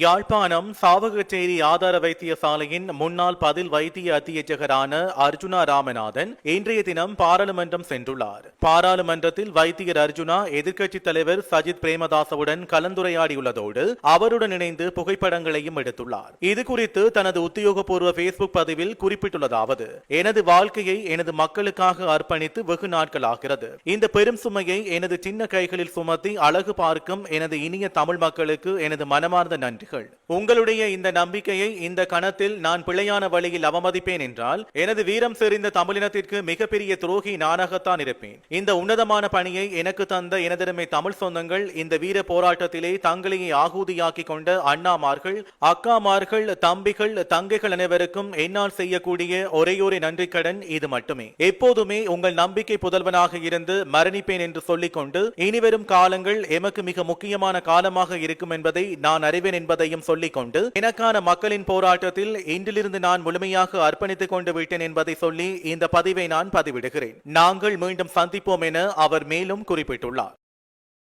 யாழ்ப்பாணம் சாவகச்சேரி ஆதார வைத்தியசாலையின் முன்னாள் பதில் வைத்திய அத்தியட்சகரான அர்ஜுனா ராமநாதன் இன்றைய தினம் பாராளுமன்றம் சென்றுள்ளார். பாராளுமன்றத்தில் வைத்தியர் அர்ஜுனா எதிர்க்கட்சித் தலைவர் சஜித் பிரேமதாசவுடன் கலந்துரையாடியுள்ளதோடு அவருடன் இணைந்து புகைப்படங்களையும் எடுத்துள்ளார். இது குறித்து தனது உத்தியோகபூர்வ பேஸ்புக் பதிவில் குறிப்பிட்டுள்ளதாவது எனது வாழ்க்கையை எனது மக்களுக்காக அர்ப்பணித்து வெகு நாட்களாகிறது இந்த பெரும் சுமையை எனது சின்ன கைகளில் சுமத்தி அழகு பார்க்கும் எனது இனிய தமிழ் மக்களுக்கு எனது மனமார்ந்த நன்றி. நன்றிகள் உங்களுடைய இந்த நம்பிக்கையை இந்த கணத்தில் நான் பிழையான வழியில் அவமதிப்பேன் என்றால் எனது வீரம் செறிந்த தமிழினத்திற்கு மிகப்பெரிய துரோகி நானாகத்தான் இருப்பேன். இந்த உன்னதமான பணியை எனக்கு தந்த எனதிடமே தமிழ் சொந்தங்கள் இந்த வீர போராட்டத்திலே தங்களையே ஆகூதியாக்கி கொண்ட அண்ணாமார்கள் அக்காமார்கள் தம்பிகள் தங்கைகள் அனைவருக்கும் என்னால் செய்யக்கூடிய ஒரேயொரு நன்றி கடன் இது மட்டுமே. எப்போதுமே உங்கள் நம்பிக்கை புதல்வனாக இருந்து மரணிப்பேன் என்று சொல்லிக்கொண்டு இனிவரும் காலங்கள் எமக்கு மிக முக்கியமான காலமாக இருக்கும் என்பதை நான் அறிவேன் என்பதையும் சொல்லிக்கொண்டு எனக்கான மக்களின் போராட்டத்தில் இன்றிலிருந்து நான் முழுமையாக அர்ப்பணித்துக் கொண்டு விட்டேன் என்பதை சொல்லி இந்த பதிவை நான் பதிவிடுகிறேன். நாங்கள் மீண்டும் சந்திப்போம் என அவர் மேலும் குறிப்பிட்டுள்ளார்.